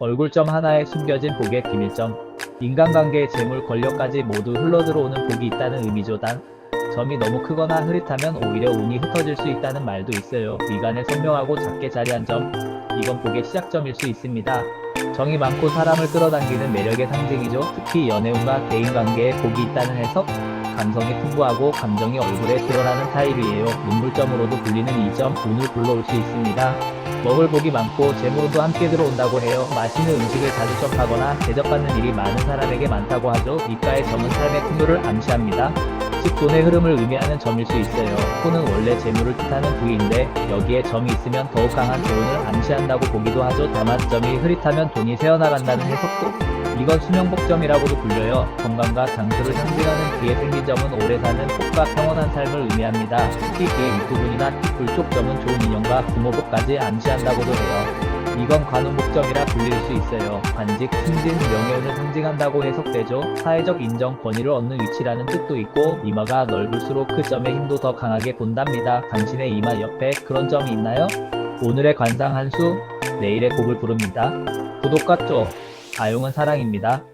얼굴점 하나에 숨겨진 복의 비밀점. 인간관계, 재물, 권력까지 모두 흘러들어오는 복이 있다는 의미죠. 단, 점이 너무 크거나 흐릿하면 오히려 운이 흩어질 수 있다는 말도 있어요. 미간에 선명하고 작게 자리한 점. 이건 복의 시작점일 수 있습니다. 정이 많고 사람을 끌어당기는 매력의 상징이죠. 특히 연애운과 대인관계에 복이 있다는 해석. 감성이 풍부하고 감정이 얼굴에 드러나는 타입이에요. 눈물점으로도 불리는 이 점 운을 불러올 수 있습니다. 먹을 복이 많고 재물도 함께 들어온다고 해요. 맛있는 음식을 자주 접하거나 대접받는 일이 많은 사람에게 많다고 하죠. 이가의 점은 삶의 풍요를 암시합니다. 즉 돈의 흐름을 의미하는 점일 수 있어요. 호는 원래 재물을 뜻하는 부위인데 여기에 점이 있으면 더욱 강한 재운을 암시한다고 보기도 하죠. 다만 점이 흐릿하면 돈이 새어나간다는 해석도 이건 수명복점이라고도 불려요. 건강과 장수를 상징하는 귀에 생긴 점은 오래 사는 복과 평온한 삶을 의미합니다. 특히 귀의 윗부분이나 뒷불 쪽 점은 좋은 인연과 부모복까지 암시한다고도 해요. 이건 관운복점이라 불릴 수 있어요. 관직, 승진, 명예운을 상징한다고 해석되죠. 사회적 인정, 권위를 얻는 위치라는 뜻도 있고 이마가 넓을수록 그 점의 힘도 더 강하게 본답니다. 당신의 이마 옆에 그런 점이 있나요? 오늘의 관상 한수, 내일의 곡을 부릅니다. 구독과 조, 아용은 사랑입니다.